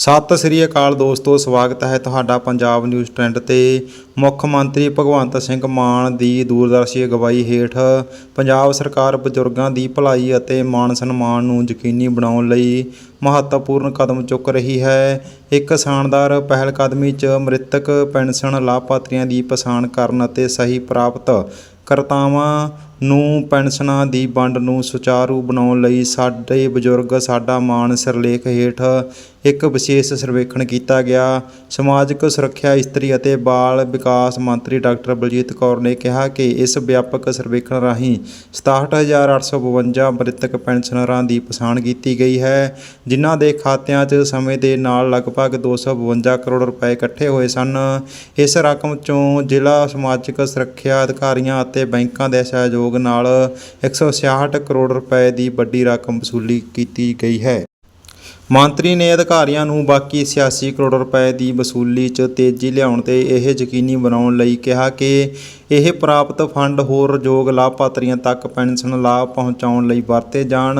ਸਤਿ ਸ੍ਰੀ ਅਕਾਲ ਦੋਸਤੋ, ਸਵਾਗਤ ਹੈ ਤੁਹਾਡਾ ਪੰਜਾਬ ਨਿਊਜ਼ ਟ੍ਰੈਂਡ ਤੇ। ਮੁੱਖ ਮੰਤਰੀ ਭਗਵੰਤ ਸਿੰਘ ਮਾਨ ਦੀ ਦੂਰਦਰਸ਼ੀ ਅਗਵਾਈ ਹੇਠ ਪੰਜਾਬ ਸਰਕਾਰ ਬਜ਼ੁਰਗਾਂ ਦੀ ਭਲਾਈ ਅਤੇ ਮਾਣ ਸਨਮਾਨ ਨੂੰ ਯਕੀਨੀ ਬਣਾਉਣ ਲਈ ਮਹੱਤਵਪੂਰਨ ਕਦਮ ਚੁੱਕ ਰਹੀ ਹੈ। ਇੱਕ ਸ਼ਾਨਦਾਰ ਪਹਿਲਕਦਮੀ 'ਚ ਮ੍ਰਿਤਕ ਪੈਨਸ਼ਨ ਲਾਭਪਾਤਰੀਆਂ ਦੀ ਪਛਾਣ ਕਰਨ ਅਤੇ ਸਹੀ ਪ੍ਰਾਪਤ ਕਰਤਾਵਾਂ ਨੂੰ, ਪੈਨਸ਼ਨਾਂ ਦੀ ਵੰਡ ਨੂੰ ਸੁਚਾਰੂ ਬਣਾਉਣ ਲਈ ਸਾਡੇ ਬਜ਼ੁਰਗ, ਸਾਡਾ ਮਾਣ ਸਿਰਲੇਖ ਹੇਠ ਇੱਕ ਵਿਸ਼ੇਸ਼ ਸਰਵੇਖਣ ਕੀਤਾ ਗਿਆ। ਸਮਾਜਿਕ ਸੁਰੱਖਿਆ ਇਸਤਰੀ ਅਤੇ ਬਾਲ ਵਿਕਾਸ ਮੰਤਰੀ ਡਾਕਟਰ ਬਲਜੀਤ ਕੌਰ ਨੇ ਕਿਹਾ ਕਿ ਇਸ ਵਿਆਪਕ ਸਰਵੇਖਣ ਰਾਹੀਂ 67852 ਮ੍ਰਿਤਕ ਪੈਨਸ਼ਨਰਾਂ ਦੀ ਪਛਾਣ ਕੀਤੀ ਗਈ ਹੈ, ਜਿਨ੍ਹਾਂ ਦੇ ਖਾਤਿਆਂ 'ਚ ਸਮੇਂ ਦੇ ਨਾਲ ਲਗਭਗ 252 ਕਰੋੜ ਰੁਪਏ ਇਕੱਠੇ ਹੋਏ ਸਨ। ਇਸ ਰਕਮ 'ਚੋਂ ਜ਼ਿਲ੍ਹਾ ਸਮਾਜਿਕ ਸੁਰੱਖਿਆ ਅਧਿਕਾਰੀਆਂ ਅਤੇ ਬੈਂਕਾਂ ਦੇ ਸਹਿਯੋਗ ਨਾਲ 166 ਕਰੋੜ ਰੁਪਏ ਦੀ ਵੱਡੀ ਰਕਮ ਵਸੂਲੀ ਕੀਤੀ ਗਈ ਹੈ। ਮੰਤਰੀ ਨੇ ਅਧਿਕਾਰੀਆਂ ਨੂੰ ਬਾਕੀ 86 ਕਰੋੜ ਰੁਪਏ ਦੀ ਵਸੂਲੀ 'ਚ ਤੇਜ਼ੀ ਲਿਆਉਣ ਤੇ ਇਹ ਯਕੀਨੀ ਬਣਾਉਣ ਲਈ ਕਿਹਾ ਕਿ ਇਹ ਪ੍ਰਾਪਤ ਫੰਡ ਹੋਰ ਯੋਗ ਲਾਭਪਾਤਰੀਆਂ ਤੱਕ ਪੈਨਸ਼ਨ ਲਾਭ ਪਹੁੰਚਾਉਣ ਲਈ ਵਰਤੇ ਜਾਣ।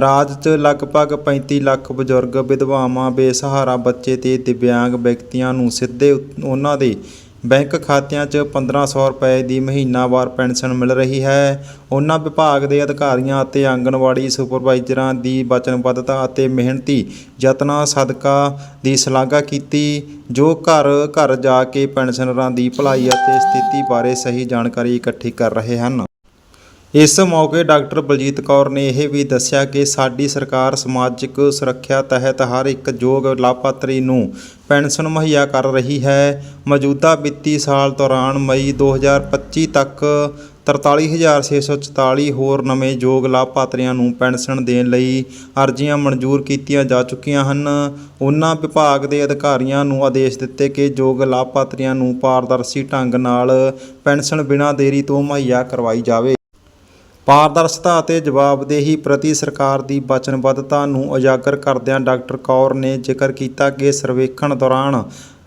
ਰਾਜ 'ਚ ਲਗਭਗ 35 ਲੱਖ ਬਜ਼ੁਰਗ, ਵਿਧਵਾਵਾਂ, ਬੇਸਹਾਰਾ ਬੱਚੇ ਤੇ ਦਿਵਿਆਂਗ ਵਿਅਕਤੀਆਂ ਨੂੰ ਸਿੱਧੇ ਉਹਨਾਂ ਦੇ ਬੈਂਕ ਖਾਤਿਆਂ 'ਚ 1500 ਰੁਪਏ ਦੀ ਮਹੀਨਾਵਾਰ ਪੈਨਸ਼ਨ ਮਿਲ ਰਹੀ ਹੈ। ਉਹਨਾਂ ਵਿਭਾਗ ਦੇ ਅਧਿਕਾਰੀਆਂ ਅਤੇ ਆਂਗਣਵਾੜੀ ਸੁਪਰਵਾਈਜ਼ਰਾਂ ਦੀ ਵਚਨਬੱਧਤਾ ਅਤੇ ਮਿਹਨਤੀ ਯਤਨਾਂ ਸਦਕਾ ਦੀ ਸ਼ਲਾਘਾ ਕੀਤੀ, ਜੋ ਘਰ ਘਰ ਜਾ ਕੇ ਪੈਨਸ਼ਨਰਾਂ ਦੀ ਭਲਾਈ ਅਤੇ ਸਥਿਤੀ ਬਾਰੇ ਸਹੀ ਜਾਣਕਾਰੀ ਇਕੱਠੀ ਕਰ ਰਹੇ ਹਨ। ਇਸ ਮੌਕੇ ਡਾਕਟਰ ਬਲਜੀਤ ਕੌਰ ਨੇ ਇਹ ਵੀ ਦੱਸਿਆ ਕਿ ਸਾਡੀ ਸਰਕਾਰ ਸਮਾਜਿਕ ਸੁਰੱਖਿਆ ਤਹਿਤ ਹਰ ਇੱਕ ਯੋਗ ਲਾਭਪਾਤਰੀ ਨੂੰ ਪੈਨਸ਼ਨ ਮੁਹੱਈਆ ਕਰ ਰਹੀ ਹੈ। ਮੌਜੂਦਾ ਵਿੱਤੀ ਸਾਲ ਦੌਰਾਨ ਮਈ 2025 ਤੱਕ 43644 ਹੋਰ ਨਵੇਂ ਯੋਗ ਲਾਭਪਾਤਰੀਆਂ ਨੂੰ ਪੈਨਸ਼ਨ ਦੇਣ ਲਈ ਅਰਜ਼ੀਆਂ ਮਨਜ਼ੂਰ ਕੀਤੀਆਂ ਜਾ ਚੁੱਕੀਆਂ ਹਨ। ਉਹਨਾਂ ਵਿਭਾਗ ਦੇ ਅਧਿਕਾਰੀਆਂ ਨੂੰ ਆਦੇਸ਼ ਦਿੱਤੇ ਕਿ ਯੋਗ ਲਾਭਪਾਤਰੀਆਂ ਨੂੰ ਪਾਰਦਰਸ਼ੀ ਢੰਗ ਨਾਲ ਪੈਨਸ਼ਨ ਬਿਨਾਂ ਦੇਰੀ ਤੋਂ ਮੁਹੱਈਆ ਕਰਵਾਈ ਜਾਵੇ। ਪਾਰਦਰਸ਼ਤਾ ਅਤੇ ਜਵਾਬਦੇਹੀ ਪ੍ਰਤੀ ਸਰਕਾਰ ਦੀ ਵਚਨਬੱਧਤਾ ਨੂੰ ਉਜਾਗਰ ਕਰਦਿਆਂ ਡਾਕਟਰ ਕੌਰ ਨੇ ਜ਼ਿਕਰ ਕੀਤਾ ਕਿ ਸਰਵੇਖਣ ਦੌਰਾਨ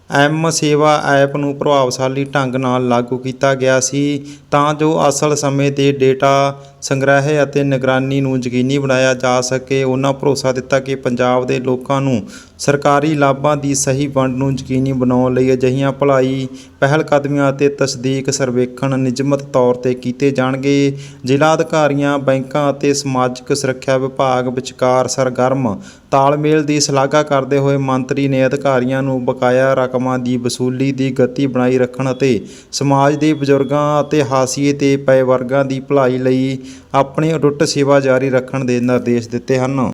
ਐਮ ਸੇਵਾ ਐਪ ਨੂੰ ਪ੍ਰਭਾਵਸ਼ਾਲੀ ਢੰਗ ਨਾਲ ਲਾਗੂ ਕੀਤਾ ਗਿਆ ਸੀ, ਤਾਂ ਜੋ ਅਸਲ ਸਮੇਂ ਦੇ ਡੇਟਾ ਸੰਗ੍ਰਹਿ ਅਤੇ ਨਿਗਰਾਨੀ ਨੂੰ ਯਕੀਨੀ ਬਣਾਇਆ ਜਾ ਸਕੇ। ਉਹਨਾਂ ਭਰੋਸਾ ਦਿੱਤਾ ਕਿ ਪੰਜਾਬ ਦੇ ਲੋਕਾਂ ਨੂੰ ਸਰਕਾਰੀ ਲਾਭਾਂ ਦੀ ਸਹੀ ਵੰਡ ਨੂੰ ਯਕੀਨੀ ਬਣਾਉਣ ਲਈ ਅਜਿਹੀਆਂ ਭਲਾਈ ਪਹਿਲਕਦਮੀਆਂ ਅਤੇ ਤਸਦੀਕ ਸਰਵੇਖਣ ਨਿਯਮਤ ਤੌਰ ਤੇ ਕੀਤੇ ਜਾਣਗੇ। ਜ਼ਿਲ੍ਹਾ ਅਧਿਕਾਰੀਆਂ, ਬੈਂਕਾਂ ਅਤੇ ਸਮਾਜਿਕ ਸੁਰੱਖਿਆ ਵਿਭਾਗ ਵਿਚਕਾਰ ਸਰਗਰਮ ਤਾਲਮੇਲ ਦੀ ਸ਼ਲਾਘਾ ਕਰਦੇ ਹੋਏ ਮੰਤਰੀ ਨੇ ਅਧਿਕਾਰੀਆਂ ਨੂੰ ਬਕਾਇਆ ਰਕਮਾਂ ਦੀ ਵਸੂਲੀ ਦੀ ਗਤੀ ਬਣਾਈ ਰੱਖਣ ਅਤੇ ਸਮਾਜ ਦੇ ਬਜ਼ੁਰਗਾਂ ਅਤੇ ਹਾਸੀਏ ਤੇ ਪਏ ਵਰਗਾਂ ਦੀ ਭਲਾਈ ਲਈ ਆਪਣੀ ਅਟੁੱਟ ਸੇਵਾ ਜਾਰੀ ਰੱਖਣ ਦੇ ਨਿਰਦੇਸ਼ ਦਿੱਤੇ ਹਨ।